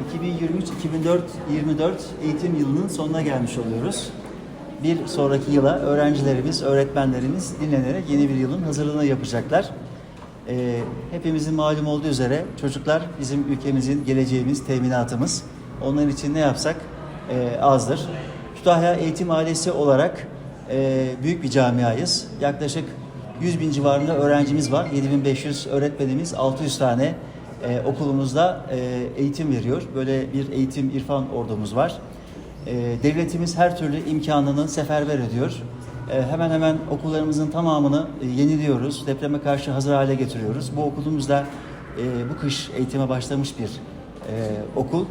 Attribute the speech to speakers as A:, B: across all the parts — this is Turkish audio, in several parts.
A: 2023-2024 eğitim yılının sonuna gelmiş oluyoruz. Bir sonraki yıla öğrencilerimiz, öğretmenlerimiz dinlenerek yeni bir yılın hazırlığını yapacaklar. Ee, hepimizin malum olduğu üzere çocuklar bizim ülkemizin geleceğimiz, teminatımız. Onların için ne yapsak e, azdır. Kütahya Eğitim Ailesi olarak e, büyük bir camiayız. Yaklaşık 100 bin civarında öğrencimiz var. 7500 öğretmenimiz, 600 tane e, okulumuzda e, eğitim veriyor. Böyle bir eğitim irfan ordumuz var. E, devletimiz her türlü imkanını seferber ediyor. E, hemen hemen okullarımızın tamamını e, yeniliyoruz. Depreme karşı hazır hale getiriyoruz. Bu okulumuzda e, bu kış eğitime başlamış bir e, okul.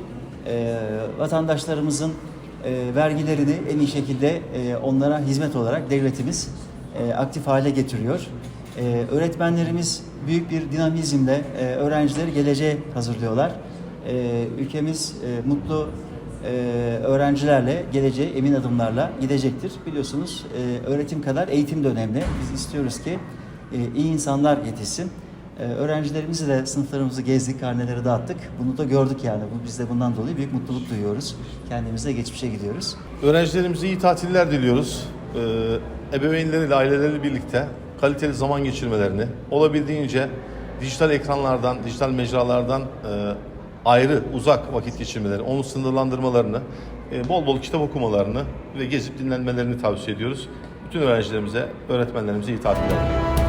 A: E, vatandaşlarımızın e, vergilerini en iyi şekilde e, onlara hizmet olarak devletimiz e, aktif hale getiriyor. E, öğretmenlerimiz büyük bir dinamizmle e, öğrencileri geleceğe hazırlıyorlar. E, ülkemiz e, mutlu e, öğrencilerle geleceğe emin adımlarla gidecektir. Biliyorsunuz e, öğretim kadar eğitim de önemli. Biz istiyoruz ki e, iyi insanlar yetişsin. E, öğrencilerimizi de sınıflarımızı gezdik, karneleri dağıttık. Bunu da gördük yani. Bu, biz de bundan dolayı büyük mutluluk duyuyoruz. Kendimiz de geçmişe gidiyoruz.
B: Öğrencilerimize iyi tatiller diliyoruz. Ee, ebeveynleriyle, aileleriyle birlikte kaliteli zaman geçirmelerini, olabildiğince dijital ekranlardan, dijital mecralardan e, ayrı, uzak vakit geçirmelerini, onu sınırlandırmalarını, e, bol bol kitap okumalarını ve gezip dinlenmelerini tavsiye ediyoruz. Bütün öğrencilerimize, öğretmenlerimize iyi tatiller.